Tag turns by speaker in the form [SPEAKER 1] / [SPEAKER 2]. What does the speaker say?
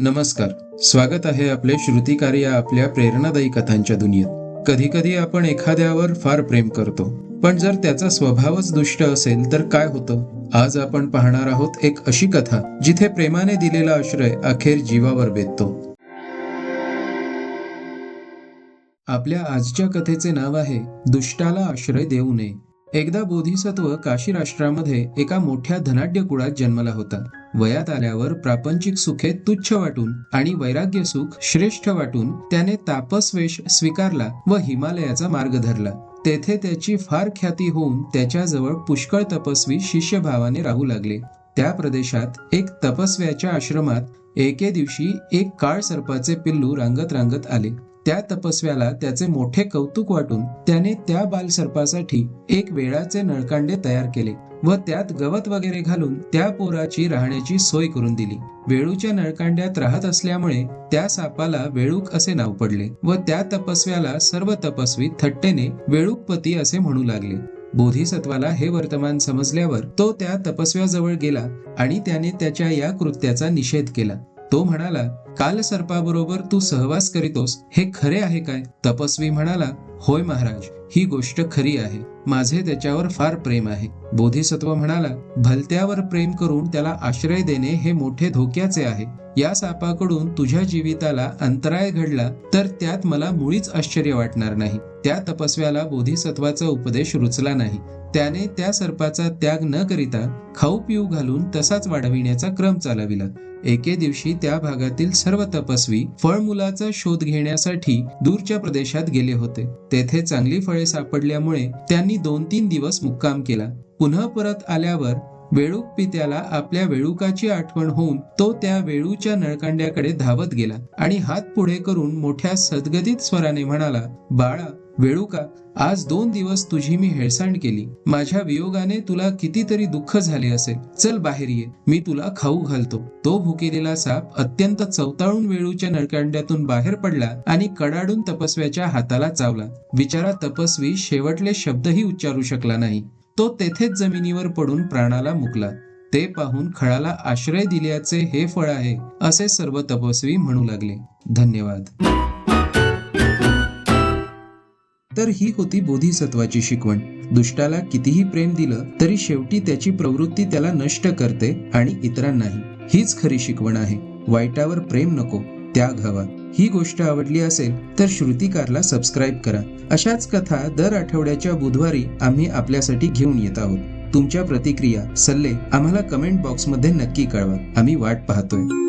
[SPEAKER 1] नमस्कार. स्वागत आहे आपले श्रुतिकारी या आपल्या प्रेरणादायी कथांच्या दुनियेत. कधी कधी आपण एखाद्यावर फार प्रेम करतो. पण जर त्याचा स्वभावच दुष्ट असेल तर काय होतं? आज आपण पाहणार आहोत एक अशी कथा जिथे प्रेमाने दिलेला आश्रय अखेर जीवावर बेततो. आपल्या आजच्या कथेचे नाव आहे दुष्टाला आश्रय देऊ नये. एकदा बोधिसत्व काशी राष्ट्रामध्ये एका मोठ्या धनाढ्य कुळात जन्मला होता. वयात आल्यावर प्रापंचिक सुखे तुच्छ वाटून आणि वैराग्य सुख श्रेष्ठ वाटून त्याने तापसवेश स्वीकारला व हिमालयाचा मार्ग धरला. तेथे त्याची फार ख्याती होऊन त्याच्याजवळ पुष्कळ तपस्वी शिष्यभावाने राहू लागले. त्या प्रदेशात एक तपस्व्याच्या आश्रमात एके दिवशी एक काळ सर्पाचे पिल्लू रांगत रांगत आले. त्या तपस्व्याला त्याचे मोठे कौतुक वाटून त्याने त्या बालसर्पासाठी एक वेळाचे नळकांडे तयार केले व त्यात गवत वगैरे घालून त्या पोराची राहण्याची सोय करून दिली. वेळूच्या नळकांड्यात राहत असल्यामुळे त्या सापाला वेळूक असे नाव पडले व त्या तपस्व्याला सर्व तपस्वी थट्टेने वेळूकपती असे म्हणू लागले. बोधिसत्वाला हे वर्तमान समजल्यावर तो त्या तपस्व्याजवळ गेला आणि त्याने त्याच्या या कृत्याचा निषेध केला. तो म्हणाला कालसर्पाबरोबर तू सहवास करीतोस हे खरे आहे काय? तपस्वी म्हणाला होय महाराज ही गोष्ट खरी आहे. माझे त्याच्यावर फार प्रेम आहे. बोधिसत्व म्हणाला भलत्यावर प्रेम करून त्याला आश्रय देणे हे मोठे धोक्याचे आहे. या सापाकडून तुझ्या जीविताला अंतराय घडला तर त्यात मला मुळीच आश्चर्य वाटणार नाही. त्या तपस्व्याला बोधिसत्वाचा उपदेश रुचला नाही. त्याने त्या सर्पाचा त्याग न करिता खाऊ पिऊ घालून तसाच वाढविण्याचा क्रम चालविला. एके दिवशी त्या भागातील सर्व तपस्वी फळमुलाचा शोध घेण्यासाठी दूरच्या प्रदेशात गेले होते. तेथे चांगली फळे सापडल्यामुळे त्यांनी दोन तीन दिवस मुक्काम केला. पुन्हा परत आल्यावर वेळूक पित्याला आपल्या वेळुकाची आठवण होऊन तो त्या वेळूच्या नळकांड्याकडे धावत गेला आणि हात पुढे करून मोठ्या सदगतीत स्वराने म्हणाला बाळा वेळुका आज दोन दिवस तुझी मी हेळसांड केली. माझ्या वियोगाने तुला कितीतरी दुःख झाले असेल. चल बाहेर ये. मी तुला खाऊ घालतो. तो भुकेलेला साप अत्यंत चवताळून वेळूच्या नळकांड्यातून बाहेर पडला आणि कडाडून तपस्व्याच्या हाताला चावला. बिचारा तपस्वी शेवटले शब्दही उच्चारू शकला नाही. तो तेथेच जमिनीवर पडून प्राणाला मुकला. ते पाहून खळाला आश्रय दिल्याचे हे फळ आहे असे सर्व तपस्वी म्हणू लागले. धन्यवाद. तर ही होती बोधिसत्वाची शिकवण. दुष्टाला कितीही प्रेम दिलं तरी शेवटी त्याची प्रवृत्ती त्याला नष्ट करते आणि इतरांनाही. हीच खरी शिकवण आहे. वाईटावर प्रेम नको त्याग हवा. ही गोष्ट आवडली असेल तर श्रुतिकारला सबस्क्राईब करा. अशाच कथा दर आठवड्याच्या बुधवारी आम्ही आपल्यासाठी घेऊन येत आहोत. तुमच्या प्रतिक्रिया सल्ले आम्हाला कमेंट बॉक्समध्ये नक्की कळवा. आम्ही वाट पाहतोय.